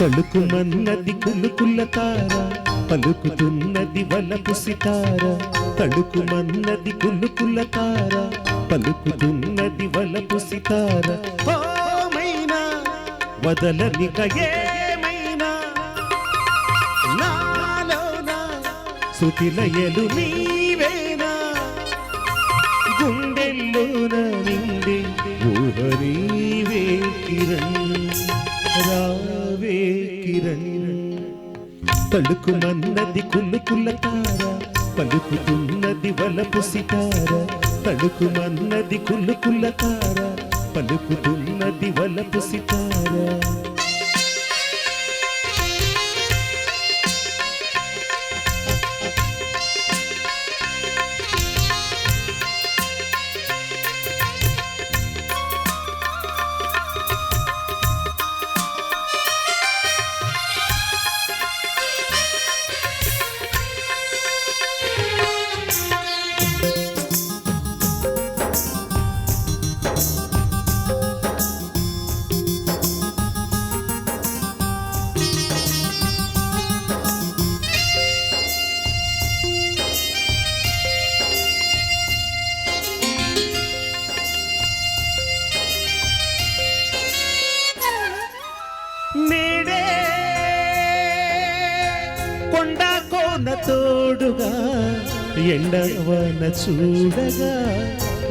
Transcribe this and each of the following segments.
తడుకుమన్నది కులుకుల తార పలుకుతున్నది వలపు సితార తడుకుమన్నది కులుకుల తార పలుకుతున్నది వల సితార వదలనిక ఏమైనా? నాలోన శృతిలయలు నీవేనా? గుండెల్లోన నిండి ఊహ నీవే కిరణ్ రావే కిరణ్. తడుకుమన్నది కులుకుల తార పలుకుతున్నది వలపు సితార తడుకుమన్నది కులుకుల తార. పలుకుతున్నది వలపు సితార. తోడుగా ఎండవన చూడగా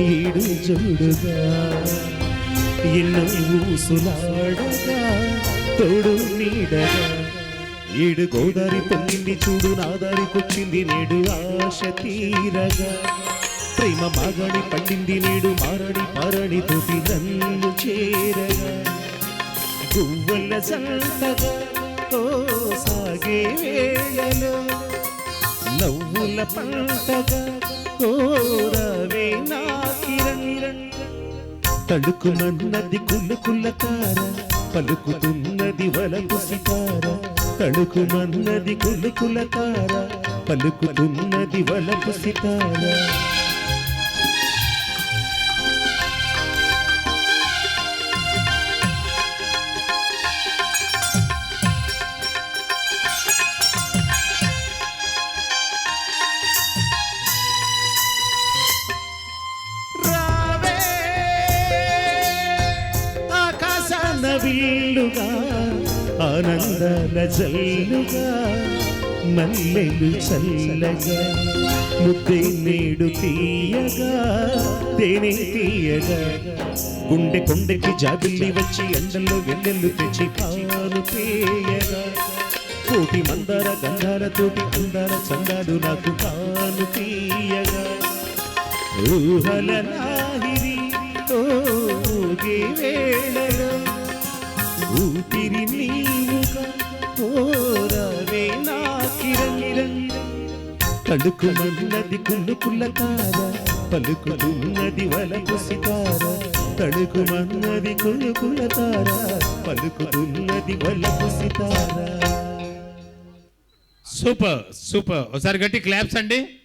ఈడు జోడుగా ఎన్నో ఊసులాడగా తోడు నీడగా. ఏడు గోదారి పొంగింది చూడు నాదారికొచ్చింది నేడు ఆశ తీరగా. ప్రేమ మాగడి పండింది నేడు మారడి మారడి తోటి నన్ను చేరగా. గువ్వల సంతగా ఓ సాగే వేళలో నవ్వుల పంటగా. ఓ రవే నా కిరణ్ తడుకుమన్నది కుల్లుకుల్ల తార పలుకుతున్నది వలపు సితార తడుకుమన్నది కుల్లుకుల తార పలుకుతున్నది వలపు సితార ఆనందాల జల్లుగా మల్లెలు చల్లగా ముద్దే నేడు తీయగా తేనె తీయగా. గుండె కొండకి జాబిల్లి వచ్చి ఎండల్లో వెన్నెల్లు తెచ్చి పాలు తీయగా. కోటి మందార గంధాలతోటి అందాల చందాలు నాకు కాను తీయగా. ఊహల నాహిరి ఓ వేళలో ఊపిరి నీవుగా ఓరవే నా కిరణ్ తడుకుమన్నది కుళ్ళుకుల్ల తార పలుకుతున్నది వలకు సితార తడుకుమన్నది కుళ్ళుకుల్ల తార పలుకుతున్నది వలకు సితార సూపర్ సూపర్. ఒకసారి గట్టి క్లాప్స్ అండి.